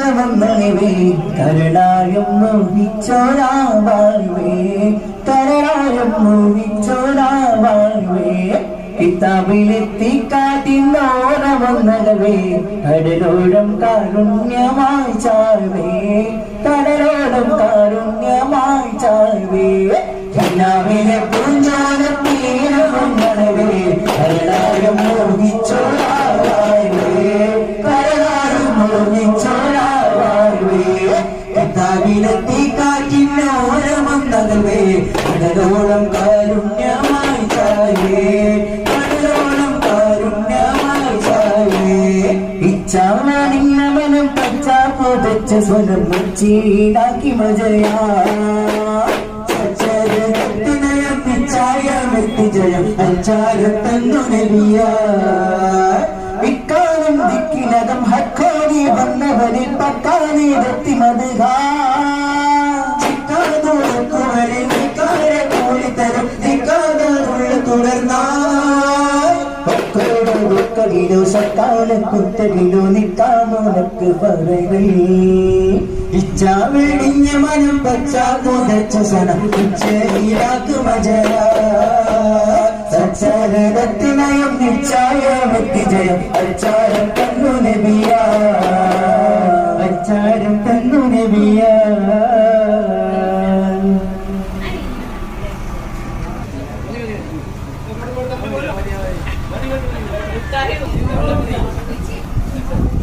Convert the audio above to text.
അതിന്നൂറല്ലാ അമിതുമുല്ലാ തീരവന്നവേ കരടായം മോഹിച്ചോരാവാഴ്വേ കരടായം മോഹിച്ചോരാവാഴ്വേ കിതാബിലെത്തി കാട്ടിന്നോര വന്നകവേ കടലോളം കാരുണ്യമായി ചാഴ്വേ കടലോളം കാരുണ്യമായി ചാഴ്വേ കിതാബിലെ പൂഞ്ചോല തീരവന്നവേ കരടായം കാറ്റിനോരമന്നകവേ കടലോളം കാരുണ്യമായി ചായേ കടലോളം കാരുണ്യമായി ചായേ. ഇച്ഛാനിന്നമനം പച്ച പുതച്ച സ്വനം മുച്ചീടാക്കി മജയാ. ജയം അച്ചാരത്തന്നു നബിയ ഇക്കാലം ദിക്കിനകം ഹക്കോടി വന്നവരിൽ പക്കാനീതെത്തി മതുക തുടർന്നാൽ ദുഃഖമിലോ സക്കാല കുത്തകിലോ നിക്കാമോനക്ക് പറവേ ഇച്ഛ വെടിഞ്ഞ മനം പച്ച പുതച്ച സനം ഉച്ചയിലാക്ക് മജയ സച്ചാരത്തിനയം നിശ്ചായമെത്തി ജയം അച്ചാരം തന്നു നബിയ. അച്ചാരം തന്നു നബിയ. Thank you.